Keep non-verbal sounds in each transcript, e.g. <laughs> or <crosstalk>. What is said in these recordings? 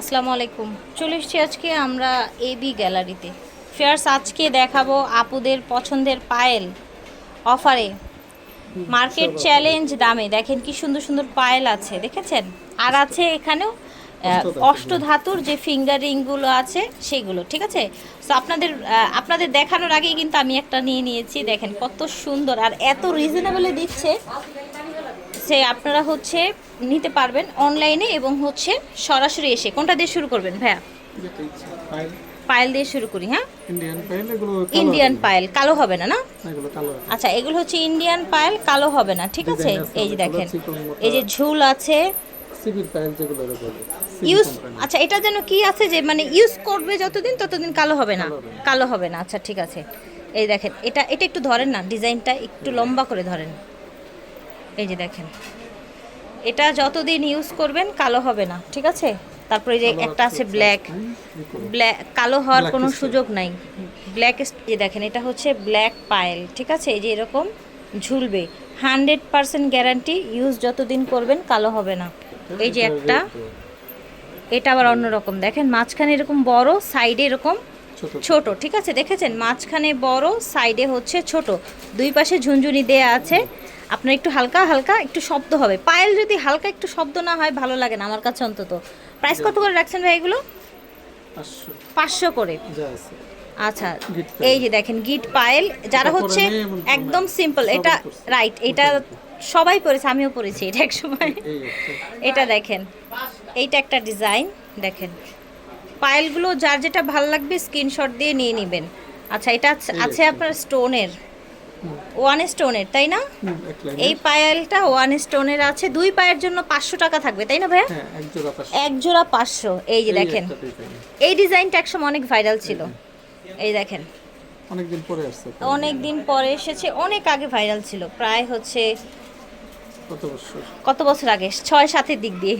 আসসালামু আলাইকুম। চলে এসেছি আজকে আমরা এবি গ্যালারিতে। ফেয়ার্স আজকে দেখাবো আপুদের পছন্দের পায়েল অফারে। মার্কেট চ্যালেঞ্জ দামে। দেখেন কি সুন্দর সুন্দর পায়েল আছে দেখেছেন? আর আছে এখানেও আহ, অষ্টধাতুর যে ফিঙ্গারিংগুলো আছে সেগুলো ঠিক আছে? তো আপনাদের আপনাদের দেখানোর আগেই কিন্তু আমি একটা নিয়ে নিয়েছি। দেখেন কত সুন্দর। আর এত রিজনেবলে দিচ্ছে। সে আপনারা হচ্ছে নিতে পারবেন অনলাইনে এবং হচ্ছে সরাসরি এসে। কোনটা দিয়ে শুরু করবেন ভাইয়া? পায়েল দিয়ে শুরু করি হ্যাঁ? ইন্ডিয়ান পায়েল কালো ইন্ডিয়ান হবে। পায়েল কালো হবে না না? এগুলো কালো আচ্ছা এগুলো হচ্ছে ইন্ডিয়ান পায়েল কালো হবে না ঠিক আছে? এই যে দেখেন এই যে ঝুল আছে। ইউজ আচ্ছা এটা যেন কি আছে যে মানে ইউজ করবে যতদিন ততদিন কালো হবে না। কালো হবে না। আচ্ছা ঠিক আছে। এই দেখেন এটা এটা একটু ধরেন না ডিজাইনটা একটু লম্বা করে ধরেন। এই যে দেখেন। এটা যতদিন ইউজ করবেন কালো হবে না ঠিক আছে? তারপরে যে একটা আছে ব্ল্যাক। ব্ল্যাক কালো হওয়ার কোনো সুযোগ নাই। ব্ল্যাক যে দেখেন এটা হচ্ছে ব্ল্যাক পায়েল ঠিক আছে? এই যে এরকম ঝুলবে। হান্ড্রেড পার্সেন্ট গ্যারান্টি ইউজ যতদিন করবেন কালো হবে না। এই যে একটা এটা আবার অন্যরকম দেখেন মাঝখানে এরকম বড় সাইডে এরকম ছোট। ছোট ঠিক আছে? দেখেছেন? মাঝখানে বড় সাইডে হচ্ছে ছোট। দুই পাশে ঝুনঝুনি দেয়া আছে। আপনার একটু হালকা হালকা একটু শব্দ হবে। পায়েল যদি হালকা একটু শব্দ না হয় ভালো লাগে না আমার কাছে অন্তত। প্রাইস কত করে রাখছেন ভাই এগুলো? পাঁচশো। করে। আচ্ছা এই যে দেখেন গিট পায়েল যারা হচ্ছে একদম সিম্পল এটা রাইট এটা সবাই পরেছে আমিও পরেছি এটা এক সময়। এটা দেখেন এইটা একটা ডিজাইন দেখেন। পায়েলগুলো যার যেটা ভালো লাগবে স্ক্রিনশট দিয়ে নিয়ে নেবেন। আচ্ছা এটা আছে-। আপনার স্টোনের ওয়ান স্টোনের তাই না? এই পায়েলটা ওয়ান স্টোনের আছে দুই পায়ের জন্য পাঁচশো টাকা থাকবে তাই না ভাইয়া হ্যাঁ এক জোড়া পাঁচশো। এই যে দেখেন। এই ডিজাইনটা একসময় অনেক ভাইরাল ছিল। এই দেখেন। অনেকদিন পরে আসছে অনেক দিন পরে এসেছে অনেক আগে ভাইরাল ছিল প্রায় হচ্ছে কত বছর? কত বছর আগে? ছয় সাতের দিক দিয়ে।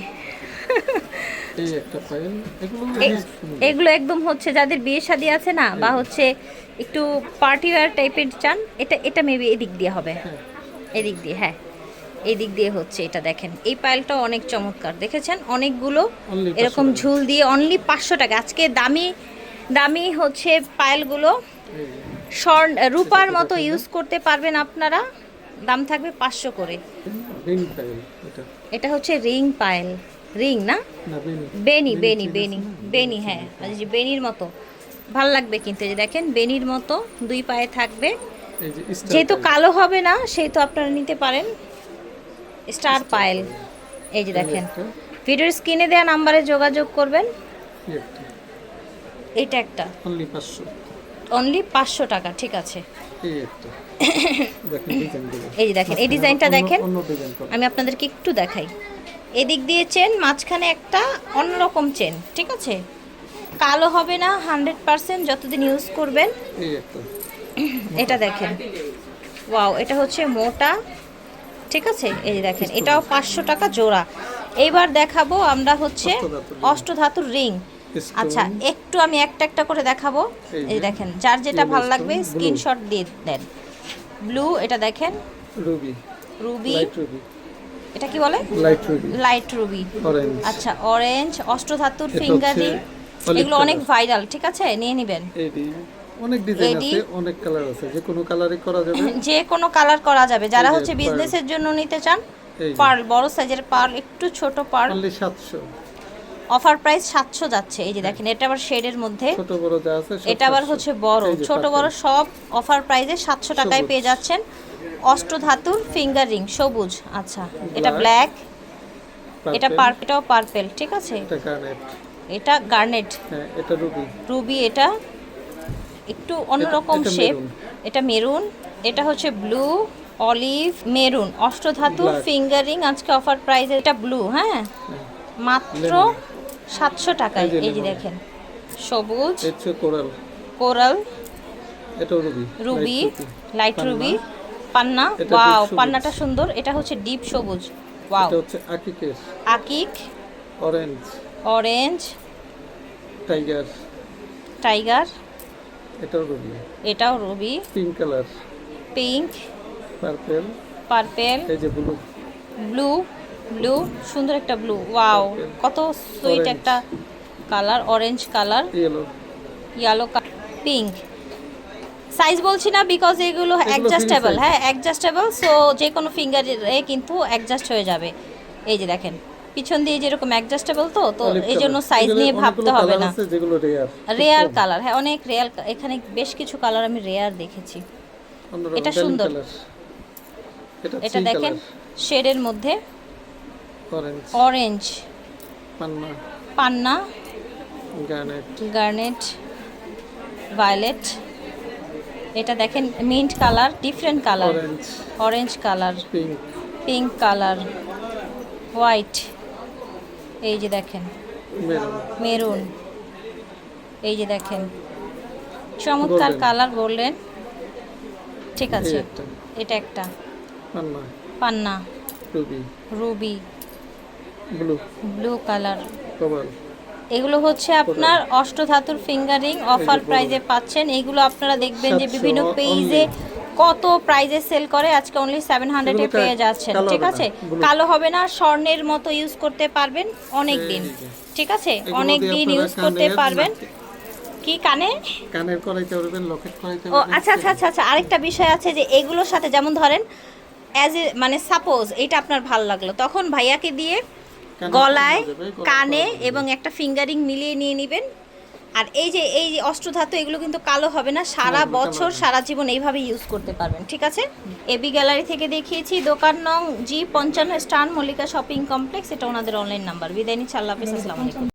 এই একটা পায়েল এগুলো একদম হচ্ছে যাদের বিয়ে শাদী আছে না বা হচ্ছে একটু পার্টি ওয়্যার টাইপের চান এটা এটা মেবি এদিক দিয়ে হবে। হ্যাঁ, এদিক দিয়ে হ্যাঁ। এদিক দিয়ে হচ্ছে এটা দেখেন। এই পায়েলটা অনেক চমৎকার। দেখেছেন? অনেকগুলো এরকম ঝুল দিয়ে অনলি পাঁচশো টাকা। আজকে দামি দামি হচ্ছে পায়েলগুলো। স্বর্ণ রূপার মতো ইউজ করতে পারবেন আপনারা। দাম থাকবে পাঁচশো করে। এটা হচ্ছে রিং পায়েল। রিং না? বেনি বেনি বেনি বেনি হ্যাঁ। আর যে বেনির মতো। ভালো লাগবে কিন্তু এই যে দেখেন বেনির মতো দুই পায়ে থাকবে। যেহেতু কালো হবে না সেহেতু আপনারা নিতে পারেন। স্টার পায়েল এই যে দেখেন। ভিডিওর স্ক্রিনে দেওয়া নাম্বারে যোগাযোগ করবেন। এটা একটা। অনলি পাঁচশো। অনলি পাঁচশো টাকা ঠিক আছে। এই <coughs> যে দেখেন এই ডিজাইনটা দেখেন। আমি আপনাদেরকে একটু দেখাই। এদিক দিয়ে চেন মাঝখানে একটা অন্যরকম চেন ঠিক আছে? কালো হবে না হান্ড্রেড পারসেন্ট যতদিন ইউজ করবেন। এটা দেখেন। ওয়াও এটা হচ্ছে মোটা ঠিক আছে? এই যে দেখেন এটাও পাঁচশো টাকা জোড়া। এইবার দেখাবো আমরা হচ্ছে অষ্টধাতুর। রিং। আচ্ছা একটু আমি একটা একটা করে দেখাবো। এই দেখেন যার যেটা ভালো লাগবে। স্ক্রিনশট দিয়ে দেন। ব্লু এটা দেখেন। রুবি রুবি এটা কি বলে? Light ruby light ruby orange আচ্ছা অরেঞ্জ অষ্টধাতুর ফিঙ্গারি এগুলো অনেক ভাইরাল ঠিক আছে? নিয়ে নেবেন। অনেক ডিজাইন আছে অনেক কালার আছে। যে কোনো কালারই করা যাবে। <laughs> যে কোনো কালার করা যাবে। যারা হচ্ছে বিজনেসের জন্য নিতে চান পার্ল বড় সাইজের পার্ল একটু ছোট পার্ল অনলি সাতশো। অফার প্রাইস সাতশো যাচ্ছে। এই যে দেখেন এটা আবার শেডের মধ্যে। ছোট বড় যা আছে এটা আবার হচ্ছে বড়। ছোট বড় সব অফার প্রাইসে সাতশো টাকায় পেয়ে যাচ্ছেন। অষ্টধাতুর ফিঙ্গার রিং সবুজ। আচ্ছা এটা ব্ল্যাক এটা purple, পার এটাও পার্পেল ঠিক আছে? এটা গার্নেট এটা গার্নেট হ্যাঁ এটা রুবি রুবি এটা একটু অন্যরকম শেপ এটা মেরুন এটা হচ্ছে ব্লু অলিভ মেরুন অষ্টধাতুর Black। ফিঙ্গারিং আজকে অফার প্রাইস এটা ব্লু হ্যাঁ? হ্যাঁ, মাত্র সাতশো টাকায়। এই যে। দেখেন সবুজ। এটা কোরাল। কোরাল। এটাও রুবি রুবি লাইট রুবি পান্না। ওয়াও পান্নাটা সুন্দর। এটা হচ্ছে ডিপ সবুজ। ওয়াও। এটা হচ্ছে আকিকের আকিক। অরেঞ্জ অরেঞ্জ টাইগার টাইগার এটাও রুবি। এটাও ruby. Pink colour pink purple purple এই যে ব্লু ব্লু ব্লু সুন্দর একটা ব্লু ওয়াও কত সুইট একটা colour orange colour yellow yellow pink size বলছি না বিকজ এগুলো অ্যাডজাস্টেবল হ্যাঁ অ্যাডজাস্টেবল সো যে কোনো ফিঙ্গারে কিন্তু অ্যাডজাস্ট হয়ে যাবে। এই যে দেখেন পিছন দিয়ে যেরকম অ্যাডজাস্টেবল তো তো এই জন্য সাইজ নিয়ে ভাবতে হবে না। রেয়ার কালার হ্যাঁ অনেক রেয়ার এখানে বেশ কিছু কালার আমি রেয়ার দেখেছি। এটা সুন্দর। এটা দেখেন শেডের মধ্যে অরেঞ্জ পান্না। গার্নেট গার্নেট ভায়োলেট এটা দেখেন mint colour different colour orange colour pink colour white এই যে দেখেন। মেরুন এই যে দেখেন। চমৎকার কালার গোল্ডেন ঠিক আছে। এটা একটা। পান্না রুবি ব্লু ব্লু কালার এগুলো হচ্ছে আপনার অষ্টধাতুর ফিঙ্গারিং অফার প্রাইজে পাচ্ছেন। এগুলো আপনারা দেখবেন যে বিভিন্ন only। পেজে কত প্রাইজে সেল করে। আজকে অনলি সেভেন হান্ড্রেডে পেয়ে যাচ্ছেন ঠিক আছে? কালো হবে না স্বর্ণের মতো ইউজ করতে পারবেন অনেক দিন ঠিক আছে? অনেক দিন ইউজ করতে পারবেন। কি কানে? কানের করাইতে পারবেন লকেট করাইতে ও আচ্ছা আচ্ছা আচ্ছা আচ্ছা। আরেকটা বিষয় আছে যে এগুলোর সাথে যেমন ধরেন অ্যাজ এ মানে সাপোজ এটা আপনার ভালো লাগল। তখন ভাইয়াকে দিয়ে গলায় কানে এবং একটা ফিঙ্গারিং মিলিয়ে নিয়ে নেবেন। আর এই যে এই যে অষ্টধাতু এগুলো কিন্তু কালো হবে না সারা বছর সারা জীবন এইভাবে ইউজ করতে পারবেন ঠিক আছে? এবি গ্যালারি থেকে দেখিয়েছি দোকান নং জি পঞ্চান্ন স্টান মল্লিকা শপিং কমপ্লেক্স এটা ওনাদের অনলাইন নাম্বার বিদায় নিচ্ছি আল্লাহ হাফিজ আসসালামু আলাইকুম।